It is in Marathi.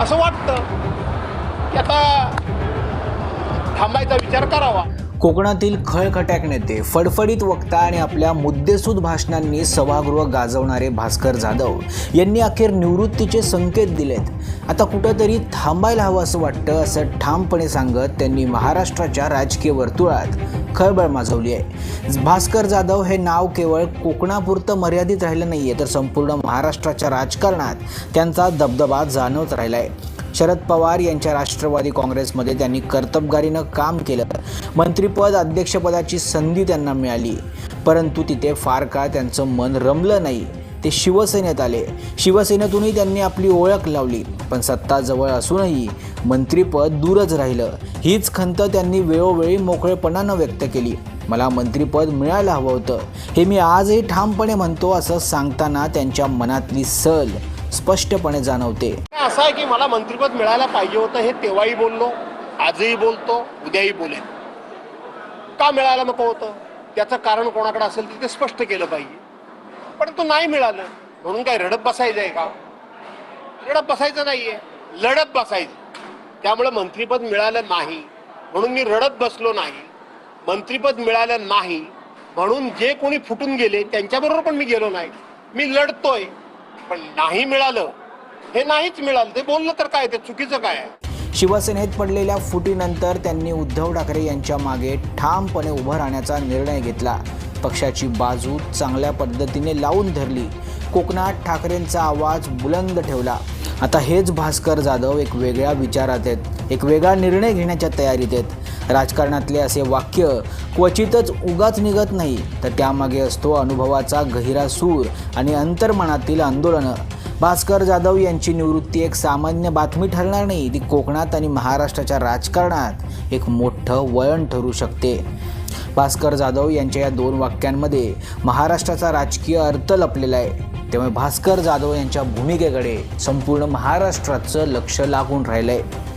असं वाटतं की आता थांबायचा विचार करावा. कोकणातील खळखट्याक नेते फडफडीत वक्ता आणि आपल्या मुद्देसूद भाषणांनी सभागृह गाजवणारे भास्कर जाधव यांनी अखेर निवृत्तीचे संकेत दिलेत. आता कुठंतरी थांबायला हवं असं वाटतं असं ठामपणे सांगत त्यांनी महाराष्ट्राच्या राजकीय वर्तुळात खळबळ माजवली आहे. भास्कर जाधव हे नाव केवळ कोकणापुरतं मर्यादित राहिलं नाही आहे तर संपूर्ण महाराष्ट्राच्या राजकारणात त्यांचा दबदबा जाणवत राहिला आहे शरद पवार यांच्या राष्ट्रवादी काँग्रेसमध्ये त्यांनी कर्तबगारीनं काम केलं. मंत्रिपद अध्यक्षपदाची संधी त्यांना मिळाली. परंतु तिथे फार काळ त्यांचं मन रमलं नाही. ते शिवसेनेत आले. शिवसेनेतूनही त्यांनी आपली ओळख लावली. पण सत्ता जवळ असूनही मंत्रिपद दूरच राहिलं. हीच खंत त्यांनी वेळोवेळी मोकळेपणानं व्यक्त केली. मला मंत्रिपद मिळायला हवं होतं. हे मी आजही ठामपणे म्हणतो असं सांगताना त्यांच्या मनातली सल स्पष्टपणे जाणवते. असं आहे की मला मंत्रिपद मिळायला पाहिजे होतं हे तेव्हाही बोललो आजही बोलतो उद्याही बोलेन. का मिळायला नको होतं? त्याचं कारण कोणाकडे असेल तर ते स्पष्ट केलं पाहिजे. पण तो नाही मिळालं म्हणून काय रडत बसायचं आहे का? रडत बसायचं नाहीये लढत बसायचं. त्यामुळे मंत्रिपद मिळालं नाही म्हणून मी रडत बसलो नाही. मंत्रिपद मिळालं नाही म्हणून जे कोणी फुटून गेले त्यांच्याबरोबर पण मी गेलो नाही. मी लढतोय पण नाही मिळालं हे नाहीच मिळालं. ते बोललं तर काय? ते चुकीचं काय आहे? शिवसेनेत पडलेल्या फुटीनंतर त्यांनी उद्धव ठाकरे यांच्या मागे ठामपणे उभं राहण्याचा निर्णय घेतला. पक्षाची बाजू चांगल्या पद्धतीने लावून धरली. कोकणात ठाकरेंचा आवाज बुलंद ठेवला. आता हेच भास्कर जाधव एक वेगळ्या विचारात आहेत. एक वेगळा निर्णय घेण्याच्या तयारीत आहेत. राजकारणातले असे वाक्य क्वचितच उगाच निघत नाही. तर त्यामागे असतो अनुभवाचा गहिरा सूर आणि अंतर्मनातील आंदोलनं. भास्कर जाधव यांची निवृत्ती एक सामान्य बातमी ठरणार नाही. ती कोकणात आणि महाराष्ट्राच्या राजकारणात एक मोठं वळण ठरू शकते. भास्कर जाधव यांच्या या दोन वाक्यांमध्ये महाराष्ट्राचा राजकीय अर्थ लपलेला आहे. त्यामुळे भास्कर जाधव यांच्या भूमिकेकडे संपूर्ण महाराष्ट्राचं लक्ष लागून राहिलं आहे